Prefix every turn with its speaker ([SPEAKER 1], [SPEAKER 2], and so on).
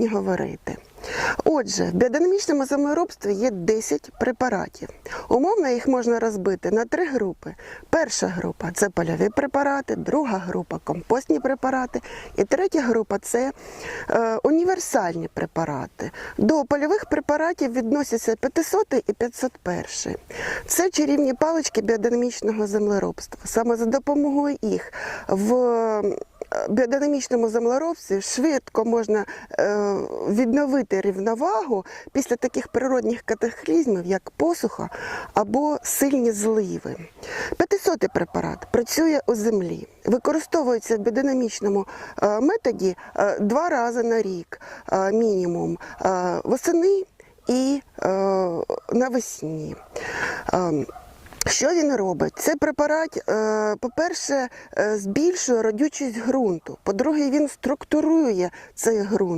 [SPEAKER 1] сьогодні говорити. Отже, в біодинамічному землеробстві є 10 препаратів. Умовно їх можна розбити на три групи. Перша група це польові препарати, друга група компостні препарати, і третя група це е, універсальні препарати. До польових препаратів відносяться 500 і 501. Це чарівні палички біодинамічного землеробства. Саме за допомогою їх в біодинамічному землеробстві швидко можна е, відновити рівновагу після таких природних катаклізмів, як посуха або сильні зливи. 500 препарат працює у землі, використовується в біодинамічному е, методі е, два рази на рік мінімум восени і навесні. Що він робить? Цей препарат, е, по-перше, е, збільшує родючість ґрунту. По-друге, він структурує цей ґрунт